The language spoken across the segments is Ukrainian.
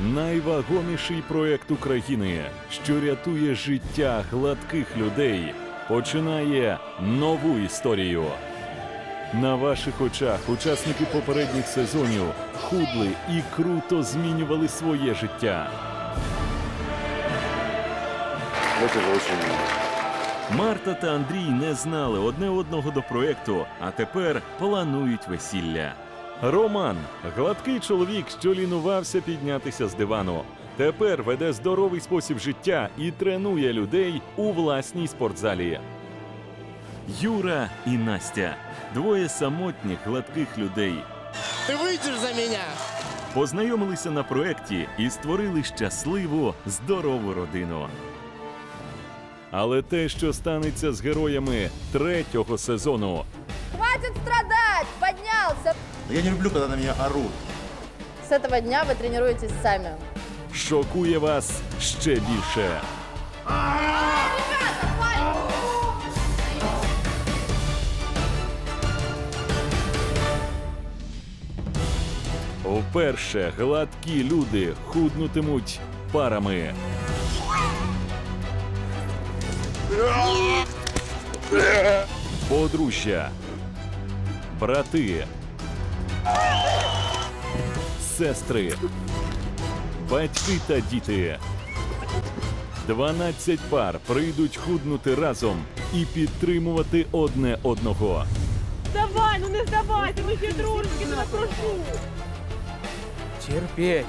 найвагоміший проект України, що рятує життя гладких людей, починає нову історію. На ваших очах учасники попередніх сезонів худли і круто змінювали своє життя. Марта та Андрій не знали одне одного до проекту, а тепер планують весілля. Роман гладкий чоловік, що лінувався піднятися з дивану. Тепер веде здоровий спосіб життя і тренує людей у власній спортзалі. Юра і Настя двоє самотніх гладких людей. Ты выйдешь за меня? Познайомилися на проекті і створили щасливу, здорову родину. Але те, що станеться з героями третього сезону, Хватит страдать! Поднялся! Я не люблю, когда на меня орут. С этого дня вы тренируетесь сами. шокує вас ще більше. Вперше гладкі люди худнутимуть парами. Подружжя. Брати. Сестри. Батьки та діти. 12 пар прийдуть худнути разом і підтримувати одне одного. Давай, ну не здавайся, ми ще трошки, тебе прошу. Терпеть.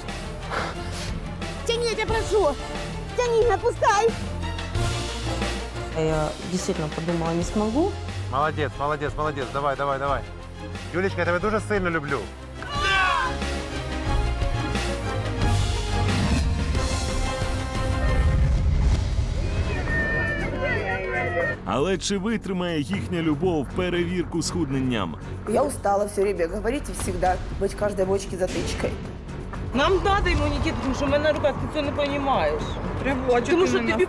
Тяни, я прошу. Тяни, не. Я действительно подумала, не смогу. Молодець, молодець, молодець. Давай, давай, давай. Юлічка, я тебе дуже сильно люблю. Але чи витримає їхня любов перевірку схудненням? Я устала все время говорить и всегда быть каждой бочке затычкой. Нам надо імунітет, тому що в мене на руках ти це не розумієш. Треба, Тому що тобі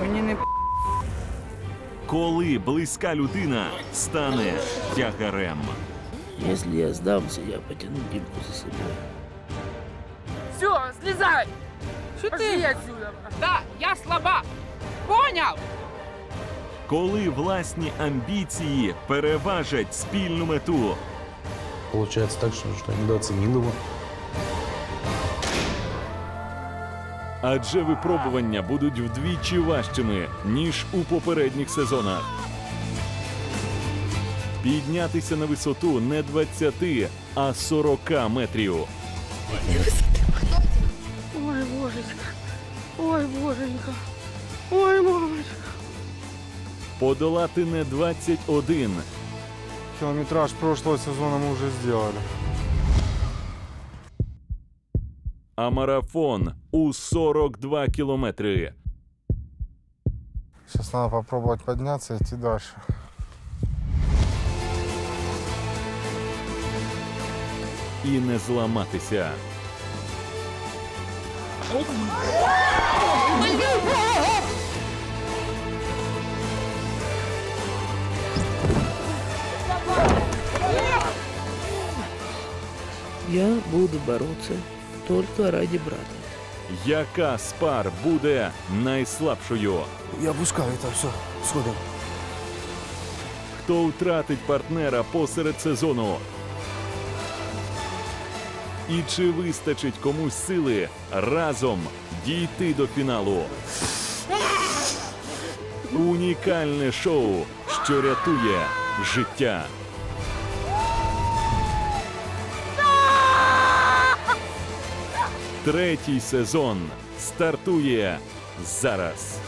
Мені не Коли близька людина стане тягарем? Если я сдамся, я потяну Димку за собой. Все, слізай. Що ти? отсюда. Да, я слаба. Понял? Коли власні амбіції переважать спільну мету? Получается так, что, что я недооценил его. Адже випробування будуть вдвічі важчими, ніж у попередніх сезонах. Піднятися на висоту не 20, а 40 метрів. Ой, божечка. Ой, боженька. Ой, мамочка. Подолати не 21, Кілометраж прошлого сезону ми вже зробили. А марафон у 42 кілометри. Зараз треба попробувати піднятися і йти далі. І не зламатися. Я буду бороться только ради брата. Яка з пар буде найслабшою? Я пускаю это все сходом. Хто втратить партнера посеред сезону? І чи вистачить комусь сили разом дійти до фіналу? Унікальне шоу, що рятує життя. Третій сезон стартує зараз.